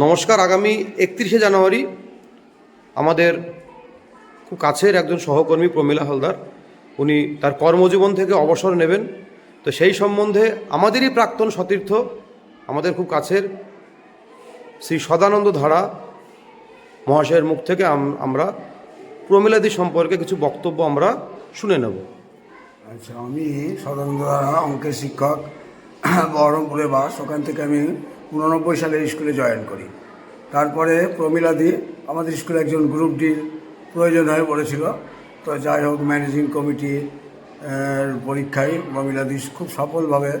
নমস্কার, আগামী একত্রিশে জানুয়ারি আমাদের খুব কাছের একজন সহকর্মী প্রমীলা হালদার, উনি তার কর্মজীবন থেকে অবসর নেবেন। তো সেই সম্বন্ধে আমাদেরই প্রাক্তন সতীর্থ, আমাদের খুব কাছের শ্রী সদানন্দ ধারা মহাশয়ের মুখ থেকে আমরা প্রমীলাদি সম্পর্কে কিছু বক্তব্য আমরা শুনে নেব। আচ্ছা আমি সদানন্দ ধারা অঙ্কের শিক্ষক বহরমপুরে বাস। ওখান থেকে আমি উননব্বই সালে স্কুলে জয়েন করি। তারপরে প্রমিলাদি, আমাদের স্কুলে একজন গ্রুপ ডির প্রয়োজন হয়ে পড়েছিল। তো যাই হোক ম্যানেজিং কমিটি পরীক্ষায় প্রমিলাদি খুব সফলভাবে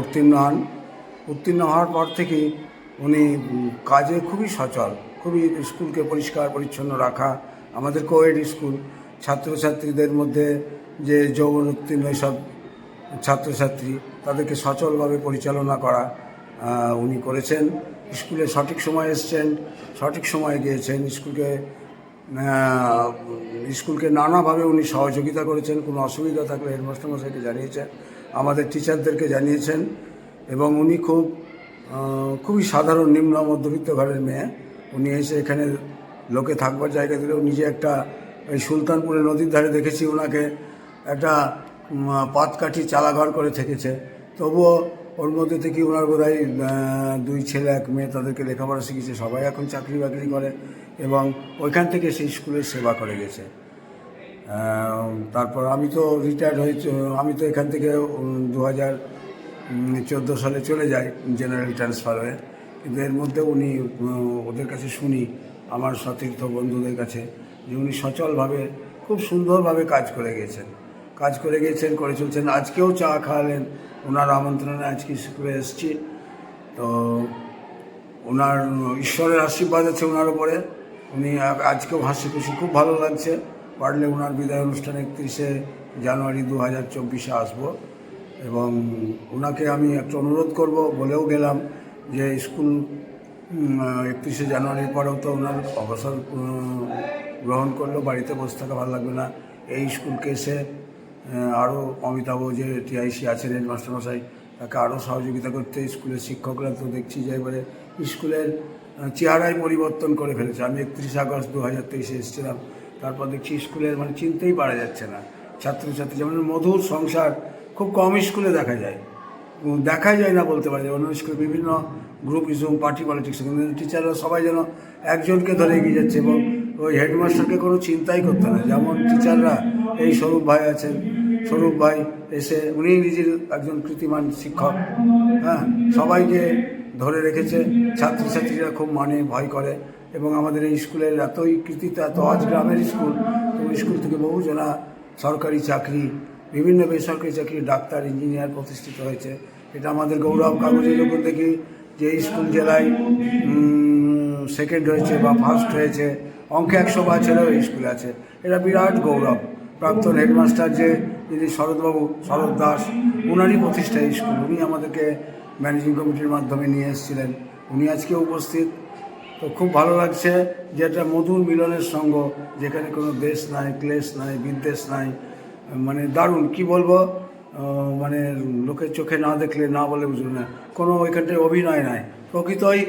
উত্তীর্ণ হন। উত্তীর্ণ হওয়ার পর থেকেই উনি কাজে খুবই সচল, খুবই স্কুলকে পরিষ্কার পরিচ্ছন্ন রাখা, আমাদের কোয়েড স্কুল, ছাত্রছাত্রীদের মধ্যে যে যৌবন উত্তীর্ণ সব ছাত্রছাত্রী, তাদেরকে সচলভাবে পরিচালনা করা উনি করেছেন। স্কুলে সঠিক সময় এসছেন, সঠিক সময়ে গিয়েছেন। স্কুলকে স্কুলকে নানাভাবে উনি সহযোগিতা করেছেন, কোনো অসুবিধা থাকলে হেডমাস্টারমশাইকে জানিয়েছেন, আমাদের টিচারদেরকে জানিয়েছেন এবং উনি খুব খুবই সাধারণ নিম্ন মধ্যবিত্ত ঘরের মেয়ে। উনি এসে এখানে লোকে থাকবার জায়গা দিলেও নিজে একটা ওই সুলতানপুরে নদীর ধারে দেখেছি ওনাকে একটা পাতকাঠি চালাঘর করে থেকেছে। তবুও ওর মধ্যে থেকে ওনার বোধ হয় দুই ছেলে, এক মেয়ে তাদেরকে লেখাপড়া শিখেছে সবাই এখন চাকরি বাকরি করে এবং ওইখান থেকে সেই স্কুলের সেবা করে গেছে। তারপর আমি তো রিটায়ার্ড হয়েছে আমি তো এখান থেকে দু হাজার চোদ্দ সালে চলে যাই জেনারেল ট্রান্সফার হয়ে। কিন্তু এর মধ্যে উনি ওদের কাছে শুনি, আমার সতীর্থ বন্ধুদের কাছে, যে উনি সচলভাবে, খুব সুন্দরভাবে কাজ করে গেছেন। কাজ করে গেছেন, করে চলছেন। আজকেও চা খাওয়ালেন। ওনার আমন্ত্রণে আজকে স্কুলে এসেছি। তো ওনার ঈশ্বরের আশীর্বাদ আছে ওনার উপরে। উনি আজকেও হাসি খুশি, খুব ভালো লাগছে। পারলে ওনার বিদায় অনুষ্ঠান একত্রিশে জানুয়ারি দু হাজার চব্বিশে আসব। এবং ওনাকে আমি একটা অনুরোধ করব, বলেও গেলাম যে স্কুল একত্রিশে জানুয়ারির পরেও তো ওনার অবসর গ্রহণ করল, বাড়িতে বসে থাকা ভালো লাগবে না। এই স্কুলকে এসে আরও অমিতাভ যে টিআইসি আছেন হেডমাস্টারমশাই তাকে আরও সহযোগিতা করতে স্কুলের শিক্ষকরা তো দেখছি যে এবারে স্কুলের আহ, চেহারাই পরিবর্তন করে ফেলেছে। আমি একত্রিশে আগস্ট দু হাজার তেইশে এসেছিলাম তারপর দেখছি স্কুলের মানে চিনতেই পারা যাচ্ছে না। ছাত্রছাত্রী যেমন মধুর সংসার খুব কম স্কুলে দেখা যায়। দেখা যায় না বলতে পারে অন্য স্কুলে বিভিন্ন গ্রুপ ইজম পার্টি পলিটিক্স কিন্তু টিচাররা সবাই যেন একজনকে ধরে এগিয়ে যাচ্ছে এবং ওই হেডমাস্টারকে কোনো চিন্তাই করতে না। যেমন টিচাররা এই স্বরূপ ভাই আছেন। স্বরূপ ভাই এসে উনি নিজের একজন কৃতিমান শিক্ষক। হ্যাঁ সবাইকে ধরে রেখেছে। ছাত্রছাত্রীরা খুব মানে ভয় করে। এবং আমাদের এই স্কুলের এতই কৃতিত্ব, এত আজ গ্রামের স্কুল, তো স্কুল থেকে বহুজনা সরকারি চাকরি, বিভিন্ন বেসরকারি চাকরি ডাক্তার, ইঞ্জিনিয়ার প্রতিষ্ঠিত হয়েছে। এটা আমাদের গৌরব কাগজের উপর দেখি যে স্কুল জেলায় সেকেন্ড হয়েছে বা ফার্স্ট হয়েছে। অঙ্কে একশো বা ছেলেও স্কুলে আছে। এটা বিরাট গৌরব। প্রাক্তন হেডমাস্টার যে যিনি শরৎবাবু, শরৎ দাস ওনারই প্রতিষ্ঠা স্কুল। উনি আমাদেরকে ম্যানেজিং কমিটির মাধ্যমে নিয়ে এসেছিলেন। উনি আজকে উপস্থিত। তো খুব ভালো লাগছে যে একটা মধুর মিলনের সঙ্গ, যেখানে কোনো দেশ নাই, ক্লেশ নাই, বিদ্বেষ নাই। মানে দারুণ, কি বলব? মানে লোকের চোখে না দেখলে না বলে বুঝলো না। কোনো ওইখানটায় অভিনয় নাই। প্রকৃতই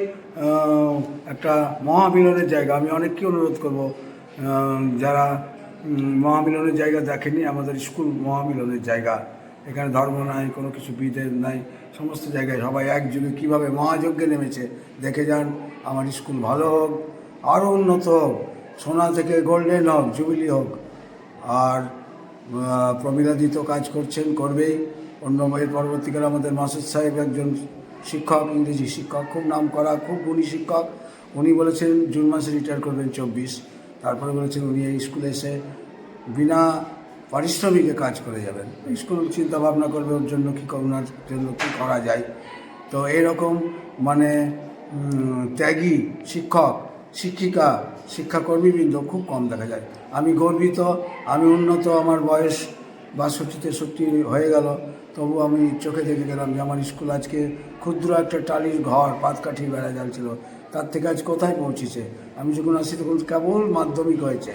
একটা মহামিলনের জায়গা। আমি অনেককে অনুরোধ করব যারা মহামিলনের জায়গা দেখেনি, আমাদের স্কুল মহামিলনের জায়গা। এখানে ধর্ম নাই, কোনো কিছু বিধেদ নাই, সমস্ত জায়গায় সবাই একযোগে কীভাবে মহাযজ্ঞে নেমেছে, দেখে যান, আমার স্কুল ভালো হোক, আরও উন্নত হোক, সোনা থেকে গোল্ডেন হোক, জুবিলি হোক। আর প্রমীলাদি তো কাজ করছেন, করবেই। অন্য এর পরবর্তীকালে আমাদের মাসুদ সাহেব একজন শিক্ষক, ইংরেজি শিক্ষক, খুব নাম করা, খুব গুণী শিক্ষক। উনি বলেছেন, জুন মাসে রিটায়ার করবেন চব্বিশ। তারপরে বলেছেন উনি এই স্কুলে এসে বিনা পারিশ্রমিকে কাজ করে যাবেন। স্কুল চিন্তা ভাবনা করবে ওর জন্য কী করোনার জন্য কী করা যায়। তো এরকম মানে ত্যাগী শিক্ষক, শিক্ষিকা, শিক্ষাকর্মীবৃন্দ খুব কম দেখা যায়। আমি গর্বিত, আমি উন্নত, আমার বয়স বাষট্টি তেষট্টি হয়ে গেল। তবু আমি চোখে দেখে গেলাম যে আমার স্কুল আজকে ক্ষুদ্র একটা টালির ঘর, পাতকাঠি বেড়া ছিল তার থেকে আজ কোথায় পৌঁছেছে? আমি যখন আসি তখন কেবল মাধ্যমিক হয়েছে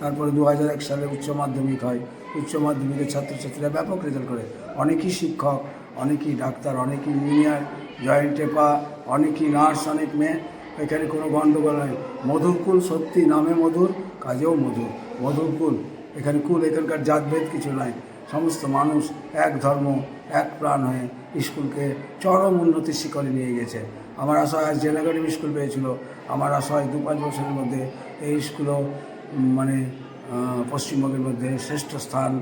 তারপরে দু হাজার এক সালে উচ্চ মাধ্যমিক হয়। উচ্চ মাধ্যমিকের ছাত্রছাত্রীরা ব্যাপক রেজাল্ট করে। অনেকেই শিক্ষক, অনেকেই ডাক্তার, অনেকেই ইঞ্জিনিয়ার জয়েন্ট টেপা অনেকই নার্স অনেক মেয়ে। এখানে কোনো গণ্ডগোল নেই। মধুরকুল সত্যি, নামে মধুর, কাজেও মধুর। মধুরকুল এখানে কুল, এখানকার জাতভেদ কিছু নাই। সমস্ত মানুষ এক ধর্ম, এক প্রাণ হয়ে স্কুলকে চরম উন্নতির শিখরে নিয়ে গেছে। আমার আশা হয় জেন একাডেমি স্কুল পেয়েছিল। আমার আশা হয় দু পাঁচ বছরের মধ্যে এই স্কুলও মানে পশ্চিমবঙ্গের মধ্যে শ্রেষ্ঠ স্থান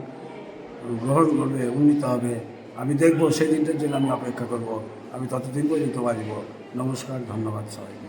গ্রহণ করবে, উন্নীত হবে। আমি দেখব, সেই দিনটার জন্য আমি অপেক্ষা করব। আমি ততদিন পর্যন্ত বাঁচব নমস্কার, ধন্যবাদ সবাইকে।